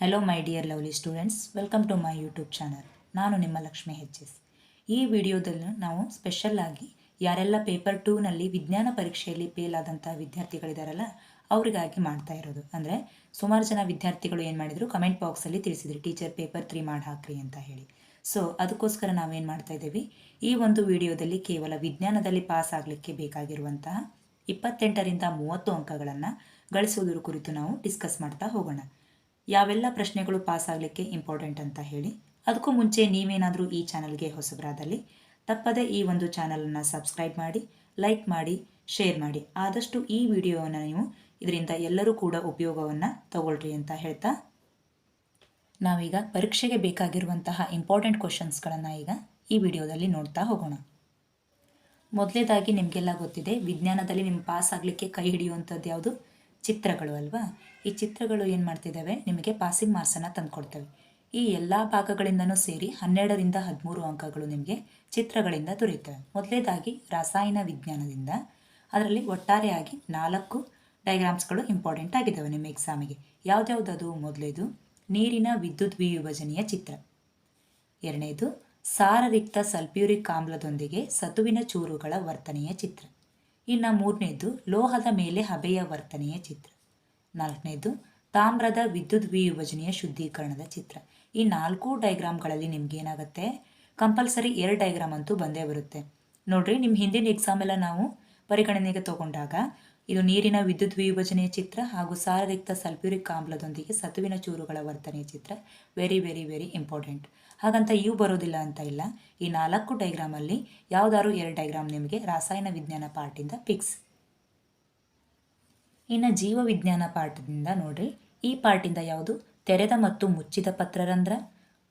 Hello my dear lovely students welcome to my YouTube channel ನಾನು ನಿಮ್ಮ Lakshmi H S ಈ ವಿಡಿಯೋದಲ್ಲಿ ನಾವು ಸ್ಪೆಷಲ್ ಆಗಿ ಯಾರೆಲ್ಲ ಪೇಪರ್ ಟೂನಲ್ಲಿ ವಿಜ್ಞಾನ ಪರೀಕ್ಷೆಯಲ್ಲಿ ಫೇಲ್ ಆದಂಥ ವಿದ್ಯಾರ್ಥಿಗಳಿದಾರಲ್ಲ, ಅವರಿಗಾಗಿ ಮಾಡ್ತಾ ಇರೋದು. ಅಂದರೆ ಸುಮಾರು ಜನ ವಿದ್ಯಾರ್ಥಿಗಳು ಏನು ಮಾಡಿದರು? ಕಮೆಂಟ್ ಬಾಕ್ಸಲ್ಲಿ ತಿಳಿಸಿದ್ರು ಟೀಚರ್ ಪೇಪರ್ ತ್ರೀ ಮಾಡಿ ಹಾಕ್ರಿ ಅಂತ ಹೇಳಿ. ಸೊ ಅದಕ್ಕೋಸ್ಕರ ನಾವೇನು ಮಾಡ್ತಾ ಇದ್ದೀವಿ? ಈ ಒಂದು ವಿಡಿಯೋದಲ್ಲಿ ಕೇವಲ ವಿಜ್ಞಾನದಲ್ಲಿ ಪಾಸ್ ಆಗಲಿಕ್ಕೆ ಬೇಕಾಗಿರುವಂತಹ ಇಪ್ಪತ್ತೆಂಟರಿಂದ ಮೂವತ್ತು ಅಂಕಗಳನ್ನು ಗಳಿಸುವುದರ ಕುರಿತು ನಾವು ಡಿಸ್ಕಸ್ ಮಾಡ್ತಾ ಹೋಗೋಣ. ಯಾವೆಲ್ಲ ಪ್ರಶ್ನೆಗಳು ಪಾಸ್ ಆಗಲಿಕ್ಕೆ ಇಂಪಾರ್ಟೆಂಟ್ ಅಂತ ಹೇಳಿ. ಅದಕ್ಕೂ ಮುಂಚೆ ನೀವೇನಾದರೂ ಈ ಚಾನಲ್ಗೆ ಹೊಸಬರಾದಲ್ಲಿ, ತಪ್ಪದೇ ಈ ಒಂದು ಚಾನಲನ್ನು ಸಬ್ಸ್ಕ್ರೈಬ್ ಮಾಡಿ ಲೈಕ್ ಮಾಡಿ ಶೇರ್ ಮಾಡಿ. ಆದಷ್ಟು ಈ ವಿಡಿಯೋವನ್ನು ನೀವು ಇದರಿಂದ ಎಲ್ಲರೂ ಕೂಡ ಉಪಯೋಗವನ್ನು ತಗೊಳ್ರಿ ಅಂತ ಹೇಳ್ತಾ ನಾವೀಗ ಪರೀಕ್ಷೆಗೆ ಬೇಕಾಗಿರುವಂತಹ ಇಂಪಾರ್ಟೆಂಟ್ ಕ್ವಶನ್ಸ್ಗಳನ್ನು ಈಗ ಈ ವಿಡಿಯೋದಲ್ಲಿ ನೋಡ್ತಾ ಹೋಗೋಣ. ಮೊದಲೇದಾಗಿ ನಿಮಗೆಲ್ಲ ಗೊತ್ತಿದೆ, ವಿಜ್ಞಾನದಲ್ಲಿ ನಿಮ್ಮ ಪಾಸ್ ಆಗಲಿಕ್ಕೆ ಕೈ ಹಿಡಿಯುವಂಥದ್ದು ಯಾವುದು? ಚಿತ್ರಗಳು ಅಲ್ವಾ? ಈ ಚಿತ್ರಗಳು ಏನು ಮಾಡ್ತಿದ್ದಾವೆ? ನಿಮಗೆ ಪಾಸಿಂಗ್ ಮಾರ್ಕ್ಸನ್ನು ತಂದುಕೊಡ್ತವೆ. ಈ ಎಲ್ಲ ಭಾಗಗಳಿಂದನೂ ಸೇರಿ ಹನ್ನೆರಡರಿಂದ ಹದಿಮೂರು ಅಂಕಗಳು ನಿಮಗೆ ಚಿತ್ರಗಳಿಂದ ದೊರೆಯುತ್ತವೆ. ಮೊದಲೇದಾಗಿ ರಾಸಾಯನ ವಿಜ್ಞಾನದಿಂದ. ಅದರಲ್ಲಿ ಒಟ್ಟಾರೆಯಾಗಿ ನಾಲ್ಕು ಡಯಾಗ್ರಾಮ್ಸ್ಗಳು ಇಂಪಾರ್ಟೆಂಟ್ ಆಗಿದ್ದಾವೆ ನಿಮ್ಮ ಎಕ್ಸಾಮಿಗೆ ಯಾವ್ದ್ಯಾವ್ದದು ಮೊದಲೇದು? ನೀರಿನ ವಿದ್ಯುತ್ ವಿಭಜನೆಯ ಚಿತ್ರ. ಎರಡನೇದು, ಸಾರರಿಕ್ತ ಸಲ್ಫ್ಯೂರಿಕ್ ಆಮ್ಲದೊಂದಿಗೆ ಸತುವಿನ ಚೂರುಗಳ ವರ್ತನೆಯ ಚಿತ್ರ. ಇನ್ನು ಮೂರನೇದು ಲೋಹದ ಮೇಲೆ ಹಬೆಯ ವರ್ತನೆಯ ಚಿತ್ರ. ನಾಲ್ಕನೇದು ತಾಮ್ರದ ವಿದ್ಯುತ್ ವಿವಿಭಜನೆಯ ಶುದ್ಧೀಕರಣದ ಚಿತ್ರ. ಈ ನಾಲ್ಕು ಡೈಗ್ರಾಮ್ಗಳಲ್ಲಿ ನಿಮ್ಗೆ ಏನಾಗುತ್ತೆ? ಕಂಪಲ್ಸರಿ ಎರಡು ಡೈಗ್ರಾಮ್ ಅಂತೂ ಬಂದೇ ಬರುತ್ತೆ. ನೋಡ್ರಿ ನಿಮ್ಮ ಹಿಂದಿನ ಎಕ್ಸಾಮ್ ಎಲ್ಲ ನಾವು ಪರಿಗಣನೆಗೆ ತಗೊಂಡಾಗ ಇದು ನೀರಿನ ವಿದ್ಯುತ್ ವಿಭಜನೆಯ ಚಿತ್ರ ಹಾಗೂ ಸಾರರಿಕ್ತ ಸಲ್ಫ್ಯೂರಿಕ್ ಆಮ್ಲದೊಂದಿಗೆ ಸತುವಿನ ಚೂರುಗಳ ವರ್ತನೆಯ ಚಿತ್ರ. ವೆರಿ ವೆರಿ ವೆರಿ ಇಂಪಾರ್ಟೆಂಟ್ ಹಾಗಂತ ಇವು ಬರೋದಿಲ್ಲ ಅಂತ ಇಲ್ಲ. ಈ ನಾಲ್ಕು ಡೈಗ್ರಾಮಲ್ಲಿ ಯಾವ್ದಾದ್ರು ಎರಡು ಡೈಗ್ರಾಮ್ ನಿಮಗೆ ರಾಸಾಯನ ವಿಜ್ಞಾನ ಪಾರ್ಟಿಂದ ಫಿಕ್ಸ್ ಇನ್ನು ಜೀವ ವಿಜ್ಞಾನ ಪಾಠದಿಂದ ನೋಡ್ರಿ. ಈ ಪಾರ್ಟಿಂದ ಯಾವುದು? ತೆರೆದ ಮತ್ತು ಮುಚ್ಚಿದ ಪತ್ರರಂಧ್ರ,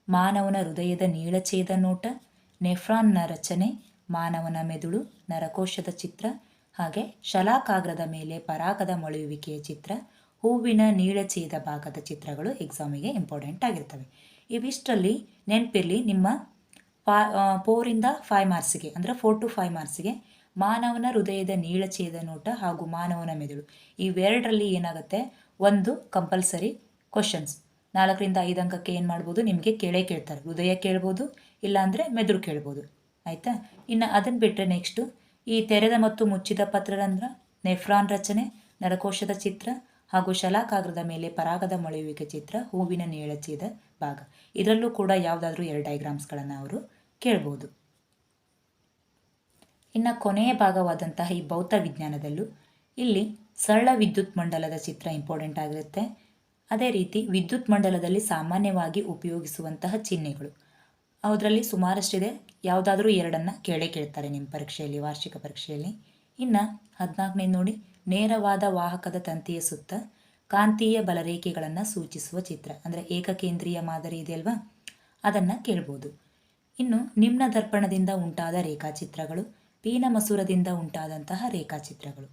ಮಾನವನ ಹೃದಯದ ನೀಳಛೇದ ನೋಟ, ನೆಫ್ರಾನ್ನ ರಚನೆ, ಮಾನವನ ಮೆದುಳು, ನರಕೋಶದ ಚಿತ್ರ, ಹಾಗೆ ಶಲಾಕಾಗ್ರದ ಮೇಲೆ ಪರಾಗದ ಮೊಳೆಯುವಿಕೆಯ ಚಿತ್ರ, ಹೂವಿನ ನೀಳಛೇದ ಭಾಗದ ಚಿತ್ರಗಳು ಎಕ್ಸಾಮಿಗೆ ಇಂಪಾರ್ಟೆಂಟ್ ಆಗಿರ್ತವೆ. ಇವಿಷ್ಟರಲ್ಲಿ ನೆನಪಿರಲಿ ನಿಮ್ಮ ಫಾ ಫೋರಿಂದ ಫೈವ್ ಮಾರ್ಕ್ಸಿಗೆ ಅಂದರೆ ಫೋರ್ ಟು ಫೈವ್ ಮಾರ್ಕ್ಸ್ಗೆ ಮಾನವನ ಹೃದಯದ ನೀಳಛೇದ ನೋಟ ಹಾಗೂ ಮಾನವನ ಮೆದುಳು. ಇವೆರಡರಲ್ಲಿ ಏನಾಗುತ್ತೆ? ಒಂದು ಕಂಪಲ್ಸರಿ ಕ್ವಶನ್ಸ್ ನಾಲ್ಕರಿಂದ ಐದು ಅಂಕಕ್ಕೆ ಏನು ಮಾಡ್ಬೋದು? ನಿಮಗೆ ಕೇಳೇ ಕೇಳ್ತಾರೆ. ಹೃದಯ ಕೇಳ್ಬೋದು, ಇಲ್ಲಾಂದರೆ ಮೆದುಳು ಕೇಳ್ಬೋದು. ಆಯಿತಾ? ಇನ್ನು ಅದನ್ನು ಬಿಟ್ಟರೆ ನೆಕ್ಸ್ಟು ಈ ತೆರೆದ ಮತ್ತು ಮುಚ್ಚಿದ ಪತ್ರರಂದ್ರ ನೆಫ್ರಾನ್ ರಚನೆ, ನರಕೋಶದ ಚಿತ್ರ ಹಾಗೂ ಶಲಾಕಾಗ್ರದ ಮೇಲೆ ಪರಾಗದ ಮೊಳೆಯುವಿಕೆ ಚಿತ್ರ, ಹೂವಿನ ನೇಳಚೀದ ಭಾಗ. ಇದರಲ್ಲೂ ಕೂಡ ಯಾವುದಾದ್ರೂ ಎರಡು ಡೈಗ್ರಾಮ್ಸ್ಗಳನ್ನು ಅವರು ಕೇಳ್ಬೋದು. ಇನ್ನು ಕೊನೆಯ ಭಾಗವಾದಂತಹ ಈ ಭೌತ ವಿಜ್ಞಾನದಲ್ಲೂ ಇಲ್ಲಿ ಸರಳ ವಿದ್ಯುತ್ ಮಂಡಲದ ಚಿತ್ರ ಇಂಪಾರ್ಟೆಂಟ್ ಆಗಿರುತ್ತೆ. ಅದೇ ರೀತಿ ವಿದ್ಯುತ್ ಮಂಡಲದಲ್ಲಿ ಸಾಮಾನ್ಯವಾಗಿ ಉಪಯೋಗಿಸುವಂತಹ ಚಿಹ್ನೆಗಳು. ಅದರಲ್ಲಿ ಸುಮಾರಷ್ಟಿದೆ. ಯಾವುದಾದ್ರೂ ಎರಡನ್ನು ಕೇಳೇ ಕೇಳ್ತಾರೆ ನಿಮ್ಮ ಪರೀಕ್ಷೆಯಲ್ಲಿ, ವಾರ್ಷಿಕ ಪರೀಕ್ಷೆಯಲ್ಲಿ. ಇನ್ನು ಹದಿನಾಲ್ಕನೇ ನೋಡಿ ನೇರವಾದ ವಾಹಕದ ತಂತಿಯ ಸುತ್ತ ಕಾಂತೀಯ ಬಲರೇಖೆಗಳನ್ನು ಸೂಚಿಸುವ ಚಿತ್ರ. ಅಂದರೆ ಏಕಕೇಂದ್ರೀಯ ಮಾದರಿ ಇದೆ ಅಲ್ವಾ? ಅದನ್ನು ಕೇಳ್ಬೋದು. ಇನ್ನು ನಿಮ್ನ ದರ್ಪಣದಿಂದ ಉಂಟಾದ ರೇಖಾಚಿತ್ರಗಳು ಪೀನ ಮಸೂರದಿಂದ ಉಂಟಾದಂತಹ ರೇಖಾಚಿತ್ರಗಳು.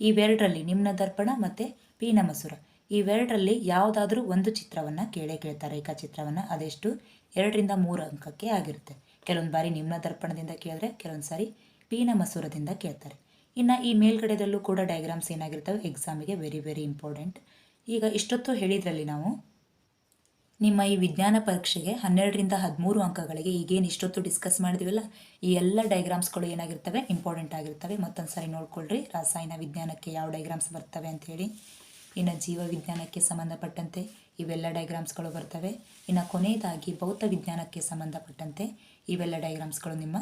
ಇವೆರಡರಲ್ಲಿ ನಿಮ್ನ ದರ್ಪಣ ಮತ್ತು ಪೀನ ಮಸೂರ ಇವೆರಡರಲ್ಲಿ ಯಾವುದಾದ್ರೂ ಒಂದು ಚಿತ್ರವನ್ನು ಕೇಳೇ ಕೇಳ್ತಾರೆ. ರೇಖಾಚಿತ್ರವನ್ನು ಅದೆಷ್ಟು? ಎರಡರಿಂದ ಮೂರು ಅಂಕಕ್ಕೆ ಆಗಿರುತ್ತೆ. ಕೆಲವೊಂದು ಬಾರಿ ನಿಮ್ನ ದರ್ಪಣದಿಂದ ಕೇಳಿದ್ರೆ ಕೆಲವೊಂದು ಸಾರಿ ಪೀನ ಮಸೂರದಿಂದ ಕೇಳ್ತಾರೆ. ಇನ್ನು ಈ ಮೇಲ್ಗಡೆದಲ್ಲೂ ಕೂಡ ಡಯಾಗ್ರಾಮ್ಸ್ ಏನಾಗಿರ್ತವೆ? ಎಕ್ಸಾಮಿಗೆ ವೆರಿ ವೆರಿ ಇಂಪಾರ್ಟೆಂಟ್ ಈಗ ಇಷ್ಟೊತ್ತು ಹೇಳಿದ್ರಲ್ಲಿ ನಾವು ನಿಮ್ಮ ಈ ವಿಜ್ಞಾನ ಪರೀಕ್ಷೆಗೆ ಹನ್ನೆರಡರಿಂದ ಹದಿಮೂರು ಅಂಕಗಳಿಗೆ ಈಗೇನು ಇಷ್ಟೊತ್ತು ಡಿಸ್ಕಸ್ ಮಾಡಿದ್ವಲ್ಲ? ಈ ಎಲ್ಲ ಡೈಗ್ರಾಮ್ಸ್ಗಳು ಏನಾಗಿರ್ತವೆ? ಇಂಪಾರ್ಟೆಂಟ್ ಆಗಿರ್ತವೆ. ಮತ್ತೊಂದು ಸಾರಿ ನೋಡ್ಕೊಳ್ರಿ. ರಾಸಾಯನ ವಿಜ್ಞಾನಕ್ಕೆ ಯಾವ ಡೈಗ್ರಾಮ್ಸ್ ಬರ್ತವೆ ಅಂಥೇಳಿ ಇನ್ನು ಜೀವ ವಿಜ್ಞಾನಕ್ಕೆ ಸಂಬಂಧಪಟ್ಟಂತೆ ಇವೆಲ್ಲ ಡೈಗ್ರಾಮ್ಸ್ಗಳು ಬರ್ತವೆ. ಇನ್ನು ಕೊನೆಯದಾಗಿ ಭೌತ ವಿಜ್ಞಾನಕ್ಕೆ ಸಂಬಂಧಪಟ್ಟಂತೆ ಇವೆಲ್ಲ ಡೈಗ್ರಾಮ್ಸ್ಗಳು ನಿಮ್ಮ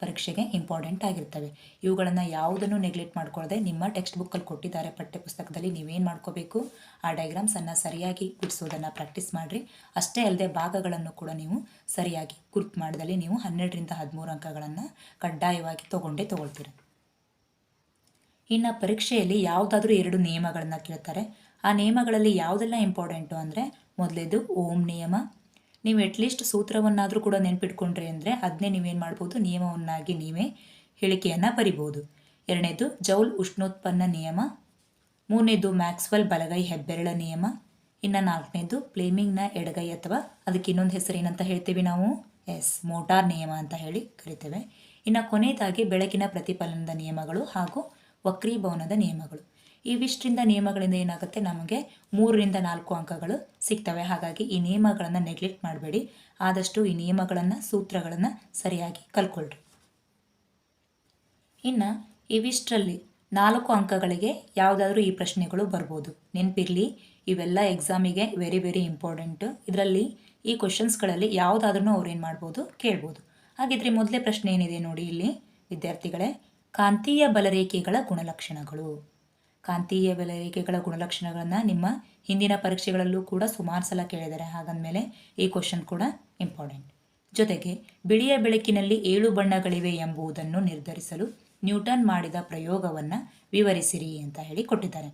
ಪರೀಕ್ಷೆಗೆ ಇಂಪಾರ್ಟೆಂಟ್ ಆಗಿರ್ತವೆ. ಇವುಗಳನ್ನು ಯಾವುದನ್ನು ನೆಗ್ಲೆಕ್ಟ್ ಮಾಡ್ಕೊಳ್ಳದೆ ನಿಮ್ಮ ಟೆಕ್ಸ್ಟ್ ಬುಕ್ಕಲ್ಲಿ ಕೊಟ್ಟಿದ್ದಾರೆ ಪಠ್ಯಪುಸ್ತಕದಲ್ಲಿ ನೀವೇನು ಮಾಡ್ಕೋಬೇಕು? ಆ ಡೈಗ್ರಾಮ್ಸನ್ನು ಸರಿಯಾಗಿ ಬಿಡಿಸೋದನ್ನು ಪ್ರಾಕ್ಟೀಸ್ ಮಾಡಿರಿ. ಅಷ್ಟೇ ಅಲ್ಲದೆ ಭಾಗಗಳನ್ನು ಕೂಡ ನೀವು ಸರಿಯಾಗಿ ಗುರುತ್ ಮಾಡಿದಲ್ಲಿ ನೀವು ಹನ್ನೆರಡರಿಂದ ಹದಿಮೂರು ಅಂಕಗಳನ್ನು ಕಡ್ಡಾಯವಾಗಿ ತೊಗೊಂಡೇ ತೊಗೊಳ್ತೀರ. ಇನ್ನು ಪರೀಕ್ಷೆಯಲ್ಲಿ ಯಾವುದಾದ್ರೂ ಎರಡು ನಿಯಮಗಳನ್ನು ಕೇಳ್ತಾರೆ. ಆ ನಿಯಮಗಳಲ್ಲಿ ಯಾವುದೆಲ್ಲ ಇಂಪಾರ್ಟೆಂಟು ಅಂದರೆ ಮೊದಲೇದು ಓಂ ನಿಯಮ ನೀವು ಅಟ್ಲೀಸ್ಟ್ ಸೂತ್ರವನ್ನಾದರೂ ಕೂಡ ನೆನ್ಪಿಟ್ಕೊಂಡ್ರಿ ಅಂದರೆ ಅದನ್ನೇ ನೀವೇನು ಮಾಡ್ಬೋದು? ನಿಯಮವನ್ನಾಗಿ ನೀವೇ ಹೇಳಿಕೆಯನ್ನು ಬರಿಬೋದು. ಎರಡನೇದು, ಜೌಲ್ ಉಷ್ಣೋತ್ಪನ್ನ ನಿಯಮ. ಮೂರನೇದು, ಮ್ಯಾಕ್ಸ್ವೆಲ್ ಬಲಗೈ ಹೆಬ್ಬೆರಳ ನಿಯಮ. ಇನ್ನು ನಾಲ್ಕನೇದು ಪ್ಲೇಮಿಂಗ್ನ ಎಡಗೈ ಅಥವಾ ಅದಕ್ಕೆ ಇನ್ನೊಂದು ಹೆಸರು ಏನಂತ ಹೇಳ್ತೀವಿ ನಾವು? ಎಸ್ ಮೋಟಾರ್ ನಿಯಮ ಅಂತ ಹೇಳಿ ಕರಿತೇವೆ. ಇನ್ನು ಕೊನೆಯದಾಗಿ ಬೆಳಕಿನ ಪ್ರತಿಫಲನದ ನಿಯಮಗಳು ಹಾಗೂ ವಕ್ರೀಭವನದ ನಿಯಮಗಳು. ಇವಿಷ್ಟರಿಂದ ನಿಯಮಗಳಿಂದ ಏನಾಗುತ್ತೆ? ನಮಗೆ ಮೂರರಿಂದ ನಾಲ್ಕು ಅಂಕಗಳು ಸಿಗ್ತವೆ. ಹಾಗಾಗಿ ಈ ನಿಯಮಗಳನ್ನು ನೆಗ್ಲೆಕ್ಟ್ ಮಾಡಬೇಡಿ. ಆದಷ್ಟು ಈ ನಿಯಮಗಳನ್ನು, ಸೂತ್ರಗಳನ್ನು ಸರಿಯಾಗಿ ಕಲ್ಕೊಳ್ರಿ. ಇನ್ನು ಇವಿಷ್ಟರಲ್ಲಿ ನಾಲ್ಕು ಅಂಕಗಳಿಗೆ ಯಾವುದಾದ್ರೂ ಈ ಪ್ರಶ್ನೆಗಳು ಬರ್ಬೋದು. ನೆನಪಿರಲಿ, ಇವೆಲ್ಲ ಎಕ್ಸಾಮಿಗೆ ವೆರಿ ವೆರಿ ಇಂಪಾರ್ಟೆಂಟು ಇದರಲ್ಲಿ ಈ ಕ್ವಶನ್ಸ್ಗಳಲ್ಲಿ ಯಾವುದಾದ್ರೂ ಅವ್ರು ಏನು ಮಾಡ್ಬೋದು? ಕೇಳ್ಬೋದು. ಹಾಗಿದ್ರೆ ಮೊದಲೇ ಪ್ರಶ್ನೆ ಏನಿದೆ ನೋಡಿ ಇಲ್ಲಿ? ವಿದ್ಯಾರ್ಥಿಗಳೇ, ಕಾಂತೀಯ ಬಲರೇಖೆಗಳ ಗುಣಲಕ್ಷಣಗಳು. ಕಾಂತೀಯ ಬಲರೇಖೆಗಳ ಗುಣಲಕ್ಷಣಗಳನ್ನು ನಿಮ್ಮ ಹಿಂದಿನ ಪರೀಕ್ಷೆಗಳಲ್ಲೂ ಕೂಡ ಸುಮಾರು ಸಲ ಕೇಳಿದ್ದಾರೆ. ಹಾಗಂದಮೇಲೆ ಈ ಕ್ವಶನ್ ಕೂಡ ಇಂಪಾರ್ಟೆಂಟ್ ಜೊತೆಗೆ ಬಿಳಿಯ ಬೆಳಕಿನಲ್ಲಿ ಏಳು ಬಣ್ಣಗಳಿವೆ ಎಂಬುದನ್ನು ನಿರ್ಧರಿಸಲು ನ್ಯೂಟನ್ ಮಾಡಿದ ಪ್ರಯೋಗವನ್ನು ವಿವರಿಸಿರಿ ಅಂತ ಹೇಳಿ ಕೊಟ್ಟಿದ್ದಾರೆ.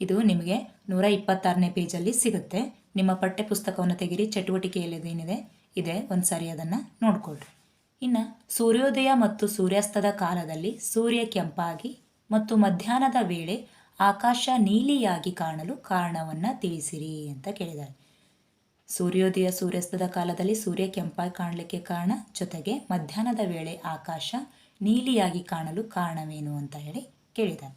ಇದು ನಿಮಗೆ ನೂರ ಇಪ್ಪತ್ತಾರನೇ ಪೇಜಲ್ಲಿ ಸಿಗುತ್ತೆ. ನಿಮ್ಮ ಪಠ್ಯಪುಸ್ತಕವನ್ನು ತೆಗಿರಿ, ಚಟುವಟಿಕೆಯಲ್ಲಿ ಏನಿದೆ, ಇದೆ, ಒಂದು ಸಾರಿ ಅದನ್ನು ನೋಡ್ಕೊಳ್ರಿ. ಇನ್ನು ಸೂರ್ಯೋದಯ ಮತ್ತು ಸೂರ್ಯಾಸ್ತದ ಕಾಲದಲ್ಲಿ ಸೂರ್ಯ ಕೆಂಪಾಗಿ ಮತ್ತು ಮಧ್ಯಾಹ್ನದ ವೇಳೆ ಆಕಾಶ ನೀಲಿಯಾಗಿ ಕಾಣಲು ಕಾರಣವನ್ನು ತಿಳಿಸಿರಿ ಅಂತ ಕೇಳಿದ್ದಾರೆ ಸೂರ್ಯೋದಯ ಸೂರ್ಯಾಸ್ತದ ಕಾಲದಲ್ಲಿ ಸೂರ್ಯ ಕೆಂಪಾಗಿ ಕಾಣಲಿಕ್ಕೆ ಕಾರಣ ಜೊತೆಗೆ ಮಧ್ಯಾಹ್ನದ ವೇಳೆ ಆಕಾಶ ನೀಲಿಯಾಗಿ ಕಾಣಲು ಕಾರಣವೇನು ಅಂತ ಹೇಳಿ ಕೇಳಿದ್ದಾರೆ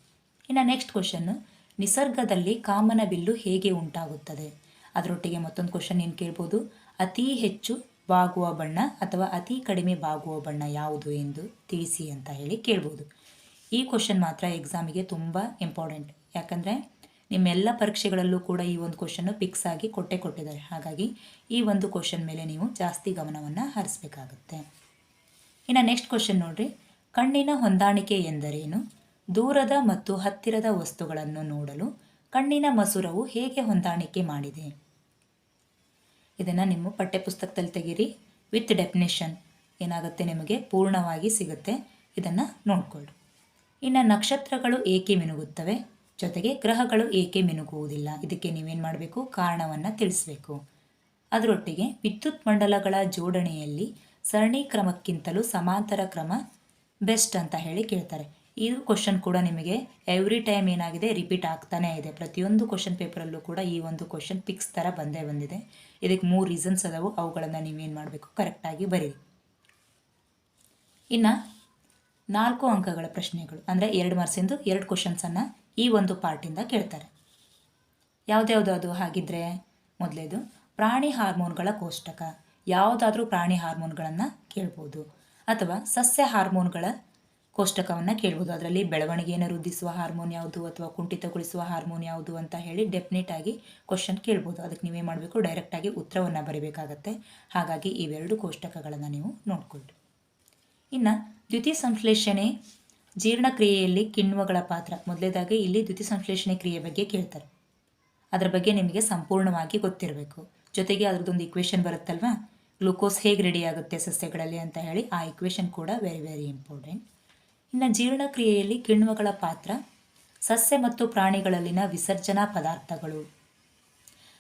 ಇನ್ನು ನೆಕ್ಸ್ಟ್ ಕ್ವಶನ್ನು ನಿಸರ್ಗದಲ್ಲಿ ಕಾಮನ ಬಿಲ್ಲು ಹೇಗೆ ಉಂಟಾಗುತ್ತದೆ? ಅದರೊಟ್ಟಿಗೆ ಮತ್ತೊಂದು ಕ್ವಶನ್ ಏನು ಕೇಳ್ಬೋದು? ಅತಿ ಹೆಚ್ಚು ಬಾಗುವ ಬಣ್ಣ ಅಥವಾ ಅತಿ ಕಡಿಮೆ ಬಾಗುವ ಬಣ್ಣ ಯಾವುದು ಎಂದು ತಿಳಿಸಿ ಅಂತ ಹೇಳಿ ಕೇಳ್ಬೋದು. ಈ ಕ್ವಶನ್ ಮಾತ್ರ ಎಕ್ಸಾಮಿಗೆ ತುಂಬ ಇಂಪಾರ್ಟೆಂಟ್ ಯಾಕಂದರೆ ನಿಮ್ಮೆಲ್ಲ ಪರೀಕ್ಷೆಗಳಲ್ಲೂ ಕೂಡ ಈ ಒಂದು ಕ್ವಶನ್ನು ಫಿಕ್ಸ್ ಆಗಿ ಕೊಟ್ಟೆ ಕೊಟ್ಟಿದ್ದಾರೆ. ಹಾಗಾಗಿ ಈ ಒಂದು ಕ್ವಶನ್ ಮೇಲೆ ನೀವು ಜಾಸ್ತಿ ಗಮನವನ್ನು ಹರಿಸ್ಬೇಕಾಗುತ್ತೆ. ಇನ್ನು ನೆಕ್ಸ್ಟ್ ಕ್ವಶನ್ ನೋಡಿರಿ. ಕಣ್ಣಿನ ಹೊಂದಾಣಿಕೆ ಎಂದರೇನು? ದೂರದ ಮತ್ತು ಹತ್ತಿರದ ವಸ್ತುಗಳನ್ನು ನೋಡಲು ಕಣ್ಣಿನ ಮಸೂರವು ಹೇಗೆ ಹೊಂದಾಣಿಕೆ ಮಾಡಿದೆ? ಇದನ್ನು ನಿಮ್ಮ ಪಠ್ಯಪುಸ್ತಕದಲ್ಲಿ ತೆಗೀರಿ. ವಿತ್ ಡೆಫಿನೇಷನ್ ಏನಾಗುತ್ತೆ ನಿಮಗೆ? ಪೂರ್ಣವಾಗಿ ಸಿಗುತ್ತೆ. ಇದನ್ನು ನೋಡಿಕೊಳ್ಳಿ ಇನ್ನು ನಕ್ಷತ್ರಗಳು ಏಕೆ ಮಿನುಗುತ್ತವೆ? ಜೊತೆಗೆ ಗ್ರಹಗಳು ಏಕೆ ಮಿನುಗುವುದಿಲ್ಲ? ಇದಕ್ಕೆ ನೀವೇನು ಮಾಡಬೇಕು? ಕಾರಣವನ್ನು ತಿಳಿಸಬೇಕು. ಅದರೊಟ್ಟಿಗೆ ವಿದ್ಯುತ್ ಮಂಡಲಗಳ ಜೋಡಣೆಯಲ್ಲಿ ಸರಣಿ ಕ್ರಮಕ್ಕಿಂತಲೂ ಸಮಾಂತರ ಕ್ರಮ ಬೆಸ್ಟ್ ಅಂತ ಹೇಳಿ ಕೇಳ್ತಾರೆ. ಈ ಕ್ವಶನ್ ಕೂಡ ನಿಮಗೆ ಎವ್ರಿ ಟೈಮ್ ಏನಾಗಿದೆ ರಿಪೀಟ್ ಆಗ್ತಾನೇ ಇದೆ. ಪ್ರತಿಯೊಂದು ಕ್ವಶನ್ ಪೇಪರಲ್ಲೂ ಕೂಡ ಈ ಒಂದು ಕ್ವಶನ್ ಪಿಕ್ಸ್ ಥರ ಬಂದೇ ಬಂದಿದೆ. ಇದಕ್ಕೆ ಮೂರು ರೀಸನ್ಸ್ ಅದಾವು. ಅವುಗಳನ್ನು ನೀವೇನು ಮಾಡಬೇಕು? ಕರೆಕ್ಟಾಗಿ ಬರೀರಿ. ಇನ್ನು ನಾಲ್ಕು ಅಂಕಗಳ ಪ್ರಶ್ನೆಗಳು, ಅಂದರೆ ಎರಡು ಮಾರ್ಕ್ಸಿಂದು ಎರಡು ಕ್ವಶನ್ಸನ್ನು ಈ ಒಂದು ಪಾರ್ಟಿಂದ ಕೇಳ್ತಾರೆ. ಯಾವುದ್ಯಾವುದು ಅದು? ಹಾಗಿದ್ರೆ ಮೊದಲೇದು, ಪ್ರಾಣಿ ಹಾರ್ಮೋನ್ಗಳ ಕೋಷ್ಟಕ. ಯಾವುದಾದ್ರೂ ಪ್ರಾಣಿ ಹಾರ್ಮೋನ್ಗಳನ್ನು ಕೇಳ್ಬೋದು. ಅಥವಾ ಸಸ್ಯ ಹಾರ್ಮೋನ್ಗಳ ಕೋಷ್ಟಕವನ್ನು ಕೇಳ್ಬೋದು. ಅದರಲ್ಲಿ ಬೆಳವಣಿಗೆಯನ್ನು ವೃದ್ಧಿಸುವ ಹಾರ್ಮೋನ್ ಯಾವುದು ಅಥವಾ ಕುಂಠಿತಗೊಳಿಸುವ ಹಾರ್ಮೋನ್ ಯಾವುದು ಅಂತ ಹೇಳಿ ಡೆಫಿನೆಟ್ ಆಗಿ ಕ್ವಶನ್ ಕೇಳ್ಬೋದು. ಅದಕ್ಕೆ ನೀವೇ ಮಾಡಬೇಕು ಡೈರೆಕ್ಟಾಗಿ ಉತ್ತರವನ್ನು ಬರೀಬೇಕಾಗತ್ತೆ. ಹಾಗಾಗಿ ಇವೆರಡು ಕೋಷ್ಟಕಗಳನ್ನು ನೀವು ನೋಡ್ಕೊಳ್ಳಿ ಇನ್ನು ದ್ಯುತಿ ಸಂಶ್ಲೇಷಣೆ ಜೀರ್ಣಕ್ರಿಯೆಯಲ್ಲಿ ಕಿಣ್ವಗಳ ಪಾತ್ರ. ಮೊದಲೇದಾಗಿ ಇಲ್ಲಿ ದ್ಯುತಿ ಸಂಶ್ಲೇಷಣೆ ಕ್ರಿಯೆ ಬಗ್ಗೆ ಕೇಳ್ತಾರೆ. ಅದರ ಬಗ್ಗೆ ನಿಮಗೆ ಸಂಪೂರ್ಣವಾಗಿ ಗೊತ್ತಿರಬೇಕು. ಜೊತೆಗೆ ಅದರದ್ದೊಂದು ಇಕ್ವೇಷನ್ ಬರುತ್ತಲ್ವಾ? ಗ್ಲೂಕೋಸ್ ಹೇಗೆ ರೆಡಿ ಆಗುತ್ತೆ ಸಸ್ಯಗಳಲ್ಲಿ ಅಂತ ಹೇಳಿ ಆ ಇಕ್ವೇಷನ್ ಕೂಡ ವೆರಿ ವೆರಿ ಇಂಪಾರ್ಟೆಂಟ್ ಇನ್ನು ಜೀರ್ಣಕ್ರಿಯೆಯಲ್ಲಿ ಕಿಣ್ವಗಳ ಪಾತ್ರ, ಸಸ್ಯ ಮತ್ತು ಪ್ರಾಣಿಗಳಲ್ಲಿನ ವಿಸರ್ಜನಾ ಪದಾರ್ಥಗಳು.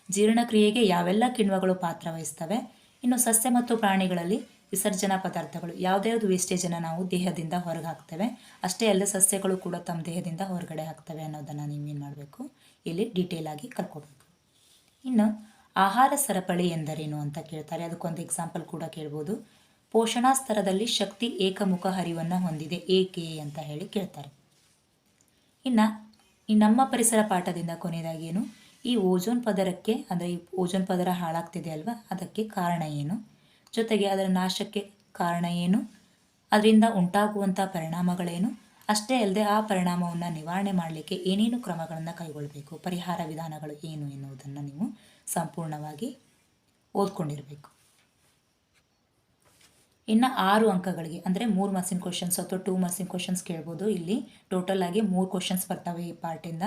ಜೀರ್ಣಕ್ರಿಯೆಗೆ ಯಾವೆಲ್ಲ ಕಿಣ್ವಗಳು ಪಾತ್ರ ವಹಿಸ್ತವೆ? ಇನ್ನು ಸಸ್ಯ ಮತ್ತು ಪ್ರಾಣಿಗಳಲ್ಲಿ ವಿಸರ್ಜನಾ ಪದಾರ್ಥಗಳು. ಯಾವುದ್ಯಾವುದು ವೇಸ್ಟೇಜನ್ನು ನಾವು ದೇಹದಿಂದ ಹೊರಗೆ ಹಾಕ್ತೇವೆ ಅಷ್ಟೇ ಅಲ್ಲದೆ ಸಸ್ಯಗಳು ಕೂಡ ತಮ್ಮ ದೇಹದಿಂದ ಹೊರಗಡೆ ಹಾಕ್ತವೆ ಅನ್ನೋದನ್ನು ನೀವೇನು ಮಾಡಬೇಕು? ಇಲ್ಲಿ ಡೀಟೇಲ್ ಆಗಿ ಕಲ್ಕೋಬೇಕು. ಇನ್ನು ಆಹಾರ ಸರಪಳಿ ಎಂದರೇನು ಅಂತ ಕೇಳ್ತಾರೆ. ಅದಕ್ಕೊಂದು ಎಕ್ಸಾಂಪಲ್ ಕೂಡ ಕೇಳ್ಬೋದು. ಪೋಷಣಾ ಸ್ತರದಲ್ಲಿ ಶಕ್ತಿ ಏಕಮುಖ ಹರಿವನ್ನು ಹೊಂದಿದೆ. ಏಕೆ ಅಂತ ಹೇಳಿ ಕೇಳ್ತಾರೆ. ಇನ್ನು ಈ ನಮ್ಮ ಪರಿಸರ ಪಾಠದಿಂದ ಕೊನೆಯದಾಗಿ ಏನು? ಈ ಓಜೋನ್ ಪದರಕ್ಕೆ ಅಂದರೆ ಈ ಓಜೋನ್ ಪದರ ಹಾಳಾಗ್ತಿದೆ ಅಲ್ವಾ? ಅದಕ್ಕೆ ಕಾರಣ ಏನು? ಜೊತೆಗೆ ಅದರ ನಾಶಕ್ಕೆ ಕಾರಣ ಏನು? ಅದರಿಂದ ಉಂಟಾಗುವಂಥ ಪರಿಣಾಮಗಳೇನು? ಅಷ್ಟೇ ಅಲ್ಲದೆ ಆ ಪರಿಣಾಮವನ್ನು ನಿವಾರಣೆ ಮಾಡಲಿಕ್ಕೆ ಏನೇನು ಕ್ರಮಗಳನ್ನು ಕೈಗೊಳ್ಳಬೇಕು ಪರಿಹಾರ ವಿಧಾನಗಳು ಏನು ಎನ್ನುವುದನ್ನು ನೀವು ಸಂಪೂರ್ಣವಾಗಿ ಓದ್ಕೊಂಡಿರಬೇಕು. ಇನ್ನು ಆರು ಅಂಕಗಳಿಗೆ, ಅಂದರೆ ಮೂರು ಮಾರ್ಕ್ಸಿನ ಕ್ವಶನ್ಸ್ ಅಥವಾ ಟೂ ಮಾರ್ಕ್ಸಿನ ಕ್ವಶನ್ಸ್ ಕೇಳ್ಬೋದು. ಇಲ್ಲಿ ಟೋಟಲ್ ಆಗಿ ಮೂರು ಕ್ವಶನ್ಸ್ ಬರ್ತವೆ ಈ ಪಾರ್ಟಿಂದ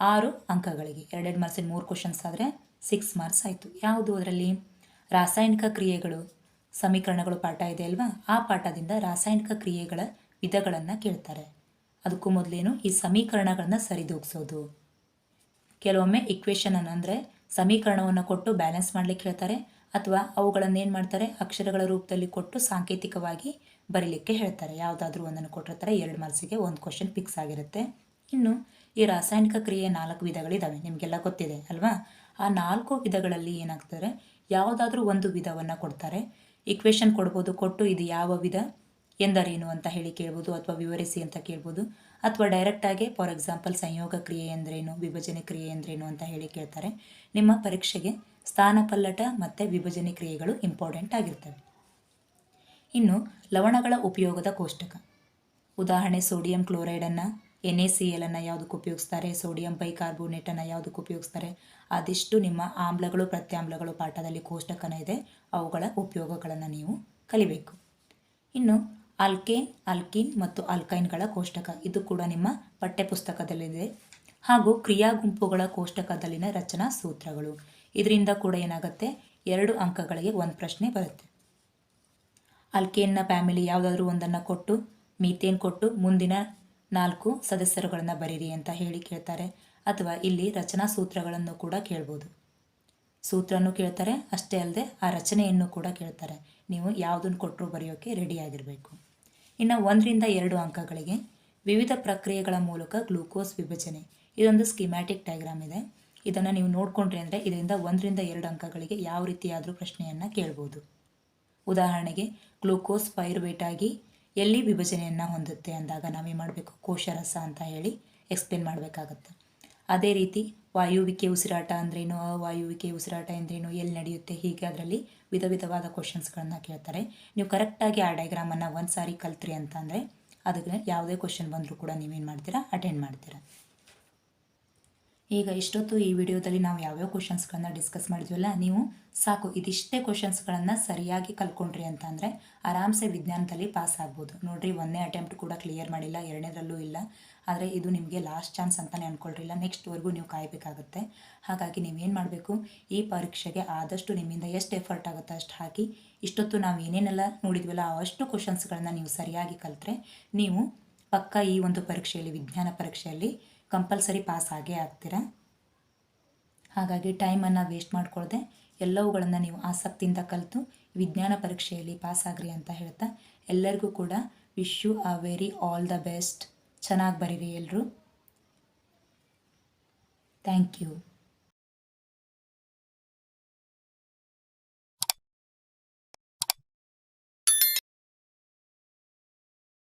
ಆರು ಅಂಕಗಳಿಗೆ, ಎರಡೆರಡು ಮಾರ್ಕ್ಸಿನ ಮೂರು ಕ್ವಶನ್ಸ್ ಆದರೆ ಸಿಕ್ಸ್ ಮಾರ್ಕ್ಸ್ ಆಯಿತು. ಯಾವುದು ಅದರಲ್ಲಿ? ರಾಸಾಯನಿಕ ಕ್ರಿಯೆಗಳು ಸಮೀಕರಣಗಳು ಪಾಠ ಇದೆ ಅಲ್ವಾ? ಆ ಪಾಠದಿಂದ ರಾಸಾಯನಿಕ ಕ್ರಿಯೆಗಳ ವಿಧಗಳನ್ನು ಕೇಳ್ತಾರೆ. ಅದಕ್ಕೂ ಮೊದಲೇನು ಈ ಸಮೀಕರಣಗಳನ್ನು ಸರಿದೂಗಿಸೋದು. ಕೆಲವೊಮ್ಮೆ ಇಕ್ವೇಷನ್ ಅಂದರೆ ಸಮೀಕರಣವನ್ನು ಕೊಟ್ಟು ಬ್ಯಾಲೆನ್ಸ್ ಮಾಡಲಿಕ್ಕೆ ಹೇಳ್ತಾರೆ, ಅಥವಾ ಅವುಗಳನ್ನು ಏನು ಮಾಡ್ತಾರೆ? ಅಕ್ಷರಗಳ ರೂಪದಲ್ಲಿ ಕೊಟ್ಟು ಸಾಂಕೇತಿಕವಾಗಿ ಬರೀಲಿಕ್ಕೆ ಹೇಳ್ತಾರೆ. ಯಾವುದಾದ್ರೂ ಒಂದನ್ನು ಕೊಟ್ಟಿರ್ತಾರೆ. ಎರಡು ಮಾರ್ಕ್ಸಿಗೆ ಒಂದು ಕ್ವಶನ್ ಫಿಕ್ಸ್ ಆಗಿರುತ್ತೆ. ಇನ್ನು ಈ ರಾಸಾಯನಿಕ ಕ್ರಿಯೆ ನಾಲ್ಕು ವಿಧಗಳಿದ್ದಾವೆ ನಿಮಗೆಲ್ಲ ಗೊತ್ತಿದೆ ಅಲ್ವಾ? ಆ ನಾಲ್ಕು ವಿಧಗಳಲ್ಲಿ ಏನಾಗ್ತದೆ? ಯಾವುದಾದ್ರೂ ಒಂದು ವಿಧವನ್ನು ಕೊಡ್ತಾರೆ. ಇಕ್ವೇಷನ್ ಕೊಡ್ಬೋದು, ಕೊಟ್ಟು ಇದು ಯಾವ ವಿಧ ಎಂದರೇನು ಅಂತ ಹೇಳಿ ಕೇಳ್ಬೋದು ಅಥವಾ ವಿವರಿಸಿ ಅಂತ ಕೇಳ್ಬೋದು. ಅಥವಾ ಡೈರೆಕ್ಟಾಗಿ ಫಾರ್ ಎಕ್ಸಾಂಪಲ್ ಸಂಯೋಗ ಕ್ರಿಯೆ ಎಂದರೇನು, ವಿಭಜನೆ ಕ್ರಿಯೆ ಎಂದರೇನು ಅಂತ ಹೇಳಿ ಕೇಳ್ತಾರೆ. ನಿಮ್ಮ ಪರೀಕ್ಷೆಗೆ ಸ್ಥಾನಪಲ್ಲಟ ಮತ್ತು ವಿಭಜನೆ ಕ್ರಿಯೆಗಳು ಇಂಪಾರ್ಟೆಂಟ್ ಆಗಿರ್ತವೆ. ಇನ್ನು ಲವಣಗಳ ಉಪಯೋಗದ ಕೋಷ್ಟಕ. ಉದಾಹರಣೆ ಸೋಡಿಯಂ ಕ್ಲೋರೈಡನ್ನು ಎನ್ ಎ ಸಿ ಎಲನ್ನು ಯಾವುದಕ್ಕೆ ಉಪಯೋಗಿಸ್ತಾರೆ? ಸೋಡಿಯಂ ಬೈಕಾರ್ಬೋನೇಟನ್ನು ಯಾವುದಕ್ಕೆ ಉಪಯೋಗಿಸ್ತಾರೆ? ಅದಿಷ್ಟು ನಿಮ್ಮ ಆಮ್ಲಗಳು, ಪ್ರತ್ಯಾಮ್ಲಗಳು ಪಾಠದಲ್ಲಿ ಕೋಷ್ಟಕನ ಇದೆ. ಅವುಗಳ ಉಪಯೋಗಗಳನ್ನು ನೀವು ಕಲಿಬೇಕು. ಇನ್ನು ಆಲ್ಕೇನ್ ಆಲ್ಕಿನ್ ಮತ್ತು ಆಲ್ಕೈನ್ಗಳ ಕೋಷ್ಟಕ. ಇದು ಕೂಡ ನಿಮ್ಮ ಪಠ್ಯಪುಸ್ತಕದಲ್ಲಿದೆ. ಹಾಗೂ ಕ್ರಿಯಾ ಗುಂಪುಗಳ ಕೋಷ್ಟಕದಲ್ಲಿನ ರಚನಾ ಸೂತ್ರಗಳು. ಇದರಿಂದ ಕೂಡ ಏನಾಗುತ್ತೆ? ಎರಡು ಅಂಕಗಳಿಗೆ ಒಂದು ಪ್ರಶ್ನೆ ಬರುತ್ತೆ. ಅಲ್ಕೇನ್ನ ಫ್ಯಾಮಿಲಿ ಯಾವುದಾದ್ರೂ ಒಂದನ್ನು ಕೊಟ್ಟು, ಮೀಥೇನ್ ಕೊಟ್ಟು, ಮುಂದಿನ ನಾಲ್ಕು ಸದಸ್ಯರುಗಳನ್ನು ಬರೀರಿ ಅಂತ ಹೇಳಿ ಕೇಳ್ತಾರೆ ಅಥವಾ ಇಲ್ಲಿ ರಚನಾ ಸೂತ್ರಗಳನ್ನು ಕೂಡ ಕೇಳ್ಬೋದು. ಸೂತ್ರನೂ ಕೇಳ್ತಾರೆ, ಅಷ್ಟೇ ಅಲ್ಲದೆ ಆ ರಚನೆಯನ್ನು ಕೂಡ ಕೇಳ್ತಾರೆ. ನೀವು ಯಾವುದನ್ನು ಕೊಟ್ಟರು ಬರೆಯೋಕ್ಕೆ ರೆಡಿಯಾಗಿರಬೇಕು ಇನ್ನು ಒಂದರಿಂದ ಎರಡು ಅಂಕಗಳಿಗೆ ವಿವಿಧ ಪ್ರಕ್ರಿಯೆಗಳ ಮೂಲಕ ಗ್ಲೂಕೋಸ್ ವಿಭಜನೆ. ಇದೊಂದು ಸ್ಕಿಮ್ಯಾಟಿಕ್ ಡಯಾಗ್ರಾಮ್ ಇದೆ. ಇದನ್ನು ನೀವು ನೋಡಿಕೊಂಡ್ರಿ ಅಂದರೆ ಇದರಿಂದ ಒಂದರಿಂದ ಎರಡು ಅಂಕಗಳಿಗೆ ಯಾವ ರೀತಿಯಾದರೂ ಪ್ರಶ್ನೆಯನ್ನು ಕೇಳ್ಬೋದು. ಉದಾಹರಣೆಗೆ, ಗ್ಲೂಕೋಸ್ ಪೈರುವೇಟ್ ಆಗಿ ಎಲ್ಲಿ ವಿಭಜನೆಯನ್ನು ಹೊಂದುತ್ತೆ ಅಂದಾಗ ನಾವೇನು ಮಾಡಬೇಕು? ಕೋಶರಸ ಅಂತ ಹೇಳಿ ಎಕ್ಸ್ಪ್ಲೇನ್ ಮಾಡಬೇಕಾಗತ್ತೆ. ಅದೇ ರೀತಿ ವಾಯುವಿಕೆ ಉಸಿರಾಟ ಅಂದ್ರೇನು? ವಾಯುವಿಕೆ ಉಸಿರಾಟ ಎಂದ್ರೇನು ಎಲ್ಲಿ ನಡೆಯುತ್ತೆ? ಹೀಗೆ ಅದರಲ್ಲಿ ವಿಧ ವಿಧವಾದ ಕ್ವಶನ್ಸ್ಗಳನ್ನು ಕೇಳ್ತಾರೆ. ನೀವು ಕರೆಕ್ಟಾಗಿ ಆ ಡಯಾಗ್ರಾಮನ್ನು ಒಂದು ಸಾರಿ ಕಲ್ತ್ರಿ ಅಂತಂದರೆ ಅದಕ್ಕೆ ಯಾವುದೇ ಕ್ವಶನ್ ಬಂದರೂ ಕೂಡ ನೀವೇನು ಮಾಡ್ತೀರಾ? ಅಟೆಂಡ್ ಮಾಡ್ತೀರಾ. ಈಗ ಇಷ್ಟೊತ್ತು ಈ ವಿಡಿಯೋದಲ್ಲಿ ನಾವು ಯಾವ್ಯಾವ ಕ್ವಶನ್ಸ್ಗಳನ್ನ ಡಿಸ್ಕಸ್ ಮಾಡಿದ್ವಲ್ಲ, ನೀವು ಸಾಕು. ಇದಿಷ್ಟೇ ಕ್ವಶನ್ಸ್ಗಳನ್ನು ಸರಿಯಾಗಿ ಕಲ್ತ್ಕೊಂಡ್ರಿ ಅಂತ ಅಂದರೆ ಆರಾಮ್ಸೆ ವಿಜ್ಞಾನದಲ್ಲಿ ಪಾಸ್ ಆಗ್ಬೋದು. ನೋಡಿರಿ ಒಂದನೇ ಅಟೆಂಪ್ಟ್ ಕೂಡ ಕ್ಲಿಯರ್ ಮಾಡಿಲ್ಲ, ಎರಡನೇದರಲ್ಲೂ ಇಲ್ಲ. ಆದರೆ ಇದು ನಿಮಗೆ ಲಾಸ್ಟ್ ಚಾನ್ಸ್ ಅಂತಲೇ ಅಂದ್ಕೊಳ್ರಿಲ್ಲ ನೆಕ್ಸ್ಟ್ವರೆಗೂ ನೀವು ಕಾಯಬೇಕಾಗುತ್ತೆ. ಹಾಗಾಗಿ ನೀವೇನು ಮಾಡಬೇಕು? ಈ ಪರೀಕ್ಷೆಗೆ ಆದಷ್ಟು ನಿಮ್ಮಿಂದ ಎಷ್ಟು ಎಫರ್ಟ್ ಆಗುತ್ತೆ ಅಷ್ಟು ಹಾಕಿ, ಇಷ್ಟೊತ್ತು ನಾವು ಏನೇನೆಲ್ಲ ನೋಡಿದ್ವಲ್ಲ ಅಷ್ಟು ಕ್ವಶನ್ಸ್ಗಳನ್ನು ನೀವು ಸರಿಯಾಗಿ ಕಲಿತ್ರೆ, ನೀವು ಪಕ್ಕ ಈ ಒಂದು ಪರೀಕ್ಷೆಯಲ್ಲಿ, ವಿಜ್ಞಾನ ಪರೀಕ್ಷೆಯಲ್ಲಿ ಕಂಪಲ್ಸರಿ ಪಾಸ್ ಆಗೇ ಆಗ್ತೀರ? ಹಾಗಾಗಿ ಟೈಮನ್ನು ವೇಸ್ಟ್ ಮಾಡ್ಕೊಳ್ಳದೆ ಎಲ್ಲವುಗಳನ್ನು ನೀವು ಆಸಕ್ತಿಯಿಂದ ಕಲಿತು ವಿಜ್ಞಾನ ಪರೀಕ್ಷೆಯಲ್ಲಿ ಪಾಸ್ ಆಗ್ರಿ ಅಂತ ಹೇಳ್ತಾ, ಎಲ್ಲರಿಗೂ ಕೂಡ wish you a very all the best ಚೆನ್ನಾಗಿ ಬರೀರಿ ಎಲ್ಲರೂ ಥ್ಯಾಂಕ್ ಯು